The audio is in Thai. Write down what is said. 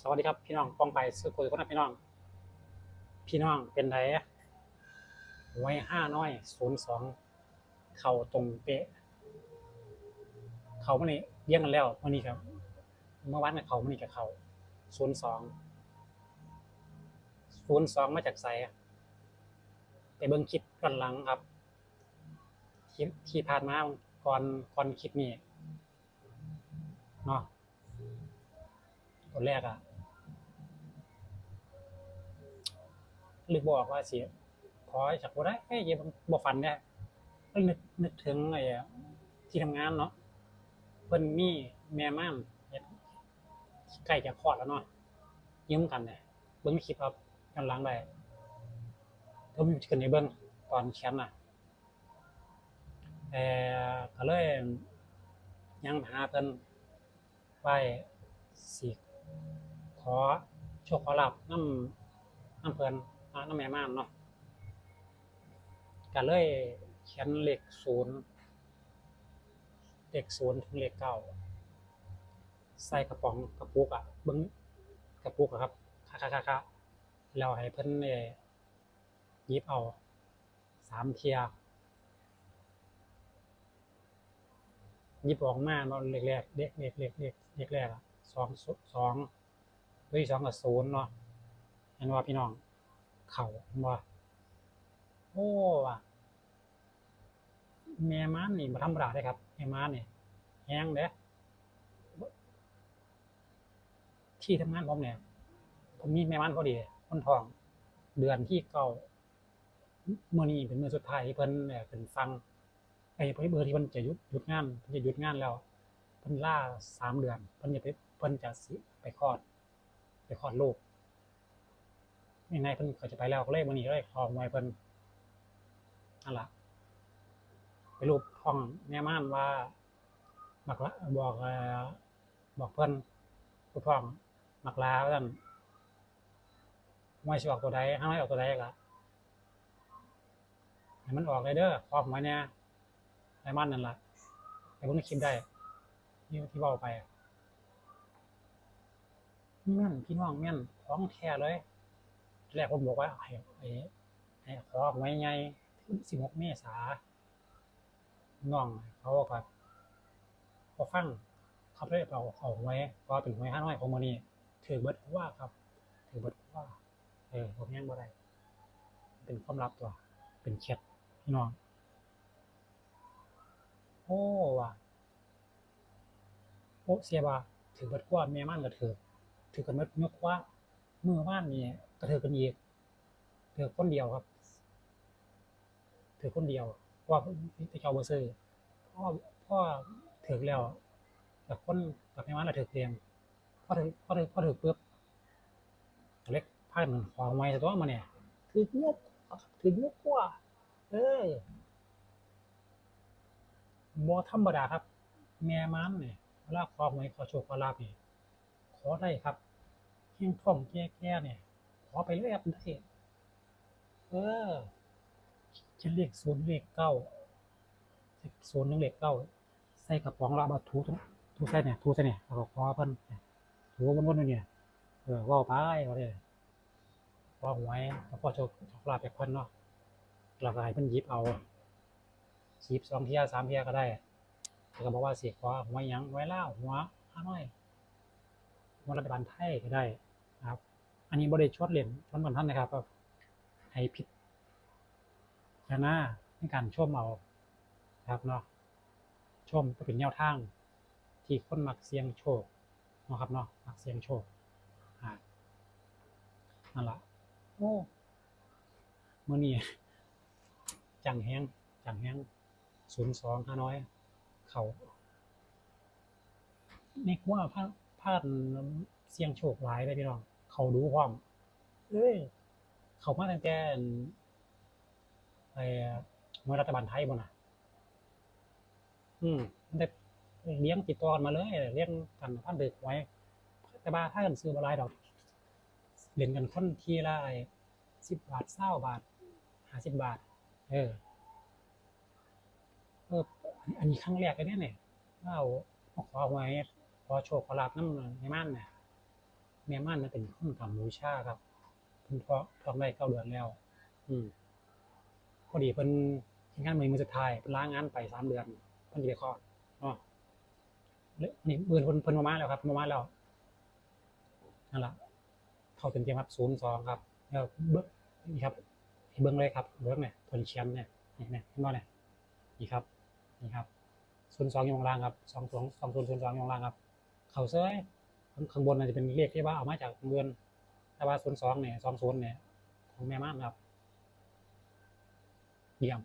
สวัสดีครับพี่น้องปองไปสุขุยคนนะพี่น้อง พี่น้องเป็นไรไว้ห้าน้อยศูนย์สองเข่าตรงเป๊ะ เขามื่อนี้เลี้ยงกันแล้วมื่อนี้ครับ เมื่อวานกับเขามื่อนี้กับเขาศูนย์สองศูนย์สองมาจากไสอะไปเบิ้งคลิปกันหลังครับคลิปที่ผ่านมาก่อนก่อนคลิปนี้เนาะ ตัวแรกอะลึกบอกว่าเสิขอให้จากบ่ได้เอ้ยอย่าบ่ฝันเนี่ยก็นึกนึกถึงไอ้ที่ทำงานเนาะเพิ่นมีแม่ม่านเฮ็ดใกล้จะคลอดแล้วเนาะยืมกันเนี่ยเบิ่งคลิปครับย้อนหลังได้ก็มีขึ้นในเบิ่งตอนแคมป์น่ะเอ่ก็เลยยังหาเพิ่นไว้สิข อโชคขอลาบน้ำน้ำเพลินอ่น้ำแม่ม่านเนาะก็เลยเขียนเลขศูนย์เลขศูนย์ถึงเลขเก้าใส่กระป๋องกระปุกอะเบิ้งกระปุกอะครับค่ะค่ะค่ะค่ะแล้วให้เพิ่นเอยิบเอาสามเทียยิบออกมาเนาเลขแรกเลขเลขเลขเลขเลขแรกอะสองสอง ด้วยสองกับศูนย์เนาะเห็นว่าพี่น้อง เข่าเห็นว่าโอ้ว่ะแม่ม้านนี่มาธรรมดาได้ครับแม่ม้านนี่แห้งเด้ที่ทำงานผมเนี่ย ผมมีแม่ม้านพอดีคนทอง เดือนที่เก่าเมื่อนี้เป็นเมื่อสุดท้ายที่เพิ่นเนี่ยเป็นฟังไอ้เพิ่นเบอร์ที่เพิ่นจะหยุดหยุดงานเพิ่นจะหยุดงานแล้วเพิ่นล่าสามเดือนเพิ่นจะไปเพิ่นจะสิไปคลอด ไปคลอดลูกยังไงเพิ่นเขาจะไปแล้วก็เลยวันนี้ก็เลยขอมวยเพิ่นนั่นล่ะไปรูปท้องแม่ม่านว่ามักละบอกบอกเพิ่นผู้ท้องมักลาว่าซั่นมวยสิออกตัวใดห้ามให้ออกตัวใดก็ให้มันออกเลยเด้อขอหวยเนี่ยแม่ม่นนั่นล่ะไปเบิ่งในคลิปได้ที่ที่เว้าไปอะ แม่นพี่น้องแม่นของแท้เลยแรกผมบอกว่าให้ให้ขอไว้ไงถึงสิบหกเมษาน้องเขาก็พอฟังเขาได้เอาเอาไว้เพราะเป็นไว้ห้าน้อยของมันนี่ถือเบิดว่าครับ ถือเบิดว่า เออผมยังบ่ได้เป็นความลับตัว เป็นเคล็ดพี่น้องโอ้ว่ะโอ้เสียบ่าถือเบิดว่าแม่มันก็ถือ ถือกันมายกว่าเมื่อว่านนี่กระเถือกันอีกถือคนเดียวครับถือคนเดียวเพราะว่าที่เขาบ่ซื้อพ่อพ่อถือแล้วแต่คนกับแม่ว่านเราถือเพียงพอถือพ่อถือพ่อถือปุ๊บเล็กพากันขอไว้ตัวมาเนี่ยถือยกถือยกกว่าเออบ่ธรรมดาครับ แม่มันเนี่ยเวลาขอหวยขอโชคขอลาบนี่ขอได้ครับ เฮียงท่องแก่ๆเนี่ยขอไปเลยครับได้เออจะเลขศูนย์เลขเก้าศูนย์หนึ่งเลขเก้าใส่กระป๋องแล้วเอามาถูถูใส่เนี่ยถูใส่เนี่ยแล้วก็ขอเพิ่นถูวนๆอยู่เนี่ยเออว่าไปว่าเลยว่าหวยแล้วก็โชคโชคลาภจากเพิ่นเนาะเราก็ให้เพิ่นหยิบเอาหยิบสองเทียสามเทียก็ได้แล้วก็บอกว่าเสิขอหวยยังหวยเล่าวหัวห้าน้อยรัฐบาลไทยก็ได้ นะครับ อันนี้บริชดเหรียญชนบนท่านนะครับก็ให้ผิดชนะในการช่วมเอาครับเนาะชมก็เป็นแนวทาง ที่คนมักเสียงโชคเนาะครับเนาะมักเสียงโชคอ่านั่นละโอ้เมื่อนี้จังแห้งจังแห้งศูนย์สองห้าน้อย เขาในกว่าพาพาดเสียงโชคหลายเลยพี่น้อง เขาดูความ เอ้ย เขามาตั้งแต่ไอ้เมื่อรัฐบาลไทยบ่น่ะอืมมันได้เลี้ยงติดต่อกันมาเลยเลี้ยงกันพันเด็กไว้ แต่บ้าถ้ากันซื้อมาลายดอกเล่นกันคนทีละสิบบาทเศร้าบาทห้าสิบบาท เออเอออันนี้ครั้งแรกเลยเนี่ยเนี่ยเอาขอไว้ขอโชคขอลาบน้ำในม่านเนี่ย แม่ม่านมันเป็นคนทำบูชาครับเพิ่นท้องท้องได้เก้าเดือนแล้ว อืมพอดีเพิ่นเฮ็ดงานมือมือสุดท้ายเพิ่นลางงานไปสามเดือนเพิ่นสิไปคลอดเนาะแล้วนี่เบิ่นเพิ่นเพิ่นมามาแล้วครับมามาแล้วนั่นแหละเข้าเต็มๆครับ02ครับแล้วเบิ่งนี่ครับเบิ่งเลยครับเบิ่งเนี่ยเพิ่นเขียนเนี่ยนี่เนี่ยเห็นบ่เนี่ยนี่ครับนี่ครับ02อยู่ข้างล่างครับ22 2002องศูนยู่ข้างยองล่างครับ เขาเซ้ย ข้างบนอาจะเป็นเลขที่ว่าเอามาจากเงินแต่ว่า02เนี่ย20เนี่ยของแม่ม่านครับเยี่ยม